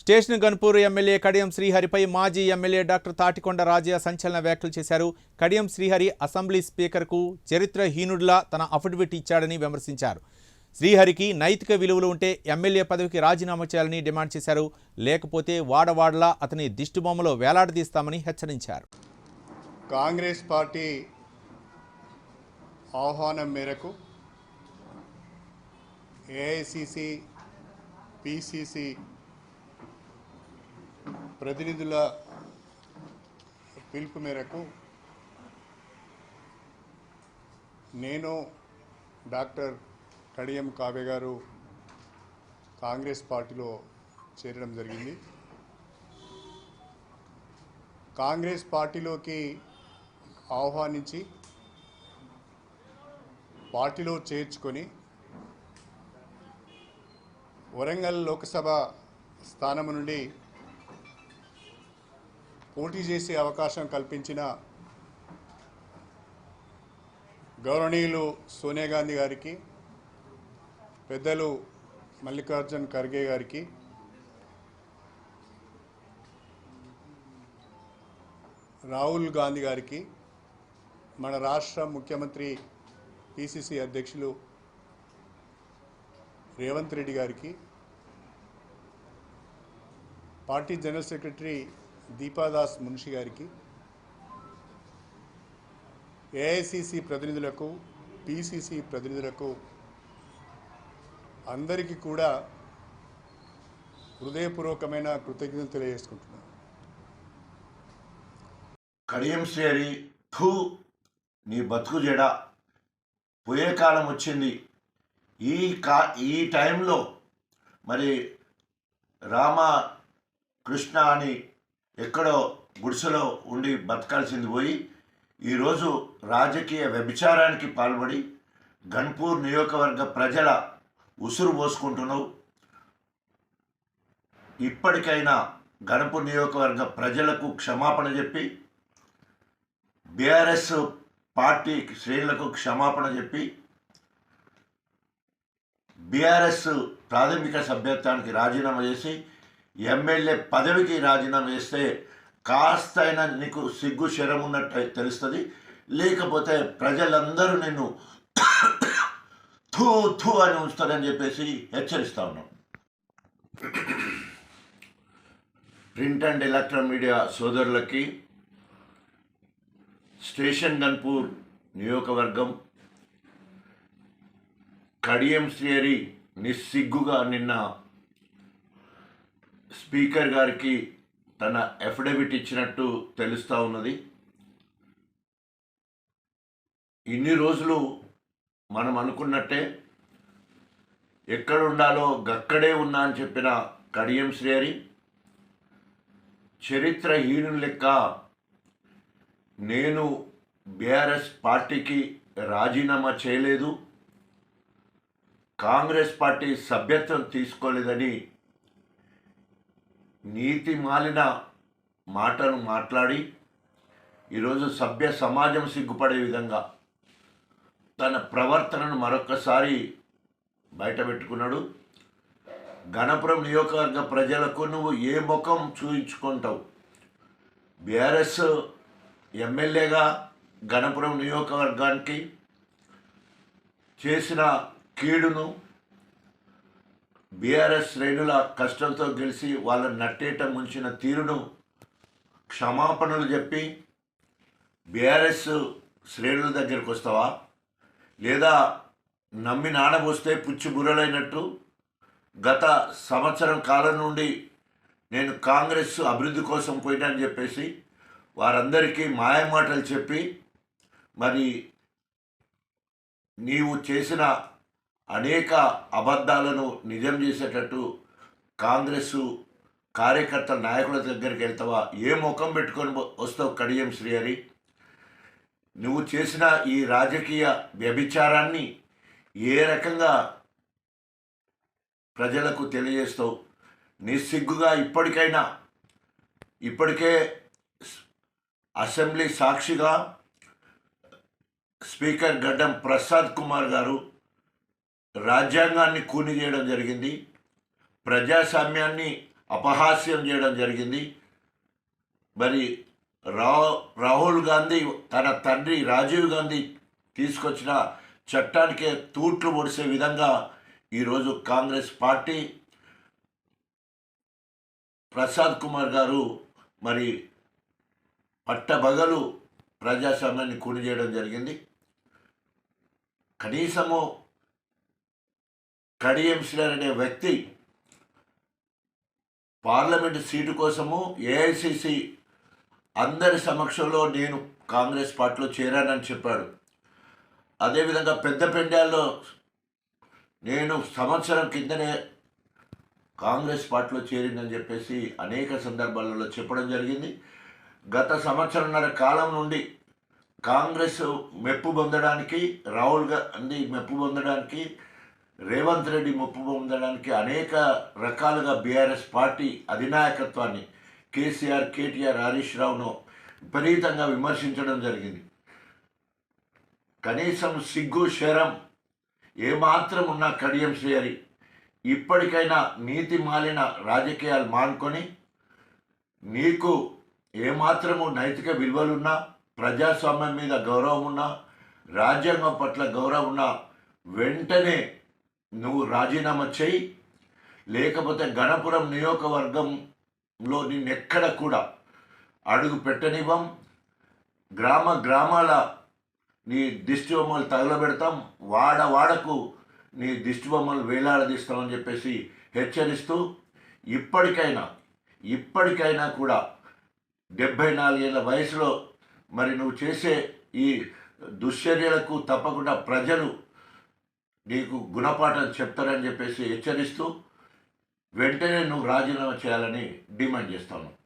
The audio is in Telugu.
స్టేషన్ గన్పూర్ ఎమ్మెల్యే కడియం శ్రీహరిపై మాజీ ఎమ్మెల్యే డాక్టర్ తాటికొండ రాజయ్య సంచలన వ్యాఖ్యలు చేశారు. కడియం శ్రీహరి అసెంబ్లీ స్పీకర్కు చరిత్రహీనుడిలా తన అఫిడవిట్ ఇచ్చాడని విమర్శించారు. శ్రీహరికి నైతిక విలువలు ఉంటే ఎమ్మెల్యే పదవికి రాజీనామా చేయాలని డిమాండ్ చేశారు. లేకపోతే వాడవాడలా అతని దిష్టిబొమ్మలో వేలాడదీస్తామని హెచ్చరించారు. కాంగ్రెస్ పార్టీ ఆహ్వానం మేరకు ఏఐసిసి పిసిసి ప్రతినిధుల పిలుపు మేరకు నేను డాక్టర్ కడియం కావ్య గారు కాంగ్రెస్ పార్టీలో చేరడం జరిగింది. కాంగ్రెస్ పార్టీలోకి ఆహ్వానించి పార్టీలో చేర్చుకొని వరంగల్ లోక్సభ స్థానం నుండి పోటీ చేసే అవకాశం కల్పించిన గౌరవనీయులు సోనియా గాంధీ గారికి పెద్దలు మల్లికార్జున్ ఖర్గే గారికి రాహుల్ గాంధీ గారికి మన రాష్ట్ర ముఖ్యమంత్రి పిసిసి అధ్యక్షులు రేవంత్ రెడ్డి గారికి party general secretary Deepadas Munshi గారికి ఏఐసిసి ప్రతినిధులకు పిసిసి ప్రతినిధులకు అందరికీ కూడా హృదయపూర్వకమైన కృతజ్ఞతలు తెలియజేసుకుంటున్నాను. కడియం శ్రేరి థూ నీ బతుకు జడ పోయే కాలం వచ్చింది. ఈ కా ఈ టైంలో మరి రామ కృష్ణ అని ఎక్కడో గుడిసెలో ఉండి బతకాల్సింది పోయి ఈరోజు రాజకీయ వ్యభిచారానికి పాల్పడి గన్పూర్ నియోజకవర్గ ప్రజల ఉసురు పోసుకుంటున్నావు. ఇప్పటికైనా గణపూర్ నియోజకవర్గ ప్రజలకు క్షమాపణ చెప్పి బీఆర్ఎస్ పార్టీ శ్రేణులకు క్షమాపణ చెప్పి బీఆర్ఎస్ ప్రాథమిక సభ్యత్వానికి రాజీనామా చేసి ఎమ్మెల్యే పదవికి రాజీనామా చేస్తే కాస్త అయినా నీకు సిగ్గు శరం ఉన్నట్టు తెలుస్తుంది. లేకపోతే ప్రజలందరూ నిన్ను థూ థూ అని ఉంచుతారని చెప్పేసి హెచ్చరిస్తా ఉన్నాం. ప్రింట్ అండ్ ఎలక్ట్రానిక్ మీడియా సోదరులకి స్టేషన్ గన్పూర్ నియోజకవర్గం కడియం శ్రేరి నిస్సిగ్గుగా నిన్న స్పీకర్ గారికి తన అఫిడవిట్ ఇచ్చినట్టు తెలుస్తూ ఉన్నది. ఇన్ని రోజులు మనం అనుకున్నట్టే ఎక్కడ ఉండాలో గక్కడే ఉన్నా అని చెప్పిన కడియం శ్రేరి చరిత్రహీను లెక్క నేను బీఆర్ఎస్ పార్టీకి రాజీనామా చేయలేదు కాంగ్రెస్ పార్టీ సభ్యత్వం తీసుకోలేదని నీతి మాలిన మాటను మాట్లాడి ఈరోజు సభ్య సమాజం సిగ్గుపడే విధంగా తన ప్రవర్తనను మరొకసారి బయటపెట్టుకున్నాడు. గణపురం నియోజకవర్గ ప్రజలకు నువ్వు ఏ ముఖం చూయించుకుంటావు? బీఆర్ఎస్ ఎమ్మెల్యేగా గణపురం నియోజకవర్గానికి చేసిన కీడును బీఆర్ఎస్ శ్రేణుల కష్టంతో గెలిచి వాళ్ళని నట్టేట ముంచిన తీరును క్షమాపణలు చెప్పి బీఆర్ఎస్ శ్రేణుల దగ్గరికి వస్తావా? లేదా నమ్మి నానబోస్తే పుచ్చి బుర్రలైనట్టు? గత సంవత్సరం కాలం నుండి నేను కాంగ్రెస్ అభివృద్ధి కోసం పోయినా అని చెప్పేసి వారందరికీ మాయమాటలు చెప్పి మరి నీవు చేసిన అనేక అబద్ధాలను నిజం చేసేటట్టు కాంగ్రెస్ కార్యకర్త నాయకుల దగ్గరికి వెళ్తావా? ఏ ముఖం పెట్టుకొని వస్తావు కడియం శ్రీ అని? నువ్వు చేసిన ఈ రాజకీయ వ్యభిచారాన్ని ఏ రకంగా ప్రజలకు తెలియజేస్తావు? నిస్సిగ్గుగా ఇప్పటికైనా ఇప్పటికే అసెంబ్లీ సాక్షిగా స్పీకర్ గడ్డం ప్రసాద్ కుమార్ గారు రాజ్యాంగాన్ని కూని చేయడం జరిగింది. ప్రజాస్వామ్యాన్ని అపహాస్యం చేయడం జరిగింది. మరి రా రాహుల్ గాంధీ తన తండ్రి రాజీవ్ గాంధీ తీసుకొచ్చిన చట్టానికే తూట్లు పొడిసే విధంగా ఈరోజు కాంగ్రెస్ పార్టీ ప్రసాద్ కుమార్ గారు మరి పట్టబగలు ప్రజాస్వామ్యాన్ని కూని చేయడం జరిగింది. కనీసము కడియం అనే వ్యక్తి పార్లమెంటు సీటు కోసము ఏఐసిసి అందరి సమక్షంలో నేను కాంగ్రెస్ పార్టీలో చేరానని చెప్పాడు. అదేవిధంగా పెద్దపెండాల్లో నేను సంవత్సరం కిందనే కాంగ్రెస్ పార్టీలో చేరిందని చెప్పేసి అనేక సందర్భాలలో చెప్పడం జరిగింది. గత సంవత్సరంన్నర కాలం నుండి కాంగ్రెస్ మెప్పు పొందడానికి రాహుల్ గాంధీ మెప్పు పొందడానికి రేవంత్ రెడ్డి ముప్పు పొందడానికి అనేక రకాలుగా బీఆర్ఎస్ పార్టీ అధినాయకత్వాన్ని కేసీఆర్ కేటీఆర్ హరీష్ రావును విపరీతంగా విమర్శించడం జరిగింది. కనీసం సిగ్గు శరం ఏమాత్రం ఉన్న కడియం శ్రేయరి ఇప్పటికైనా నీతి మాలిన రాజకీయాలు మానుకొని నీకు ఏమాత్రము నైతిక విలువలున్నా ప్రజాస్వామ్యం మీద గౌరవం ఉన్నా రాజ్యాంగం పట్ల గౌరవం ఉన్నా వెంటనే నువ్వు రాజీనామా చేయి. లేకపోతే గణపురం నియోజకవర్గంలో నిన్నెక్కడ కూడా అడుగు పెట్టనివ్వం. గ్రామ గ్రామాల నీ దిష్టి బొమ్మలు తగలబెడతాం. వాడ వాడకు నీ దిష్టి బొమ్మలు వేలాడదీస్తామని చెప్పేసి హెచ్చరిస్తూ ఇప్పటికైనా ఇప్పటికైనా కూడా డెబ్భై నాలుగేళ్ళ వయసులో మరి నువ్వు చేసే ఈ దుశ్చర్యలకు తప్పకుండా ప్రజలు నీకు గుణపాఠం చెప్తారని చెప్పేసి హెచ్చరిస్తూ వెంటనే నువ్వు రాజీనామా చేయాలని డిమాండ్ చేస్తాను.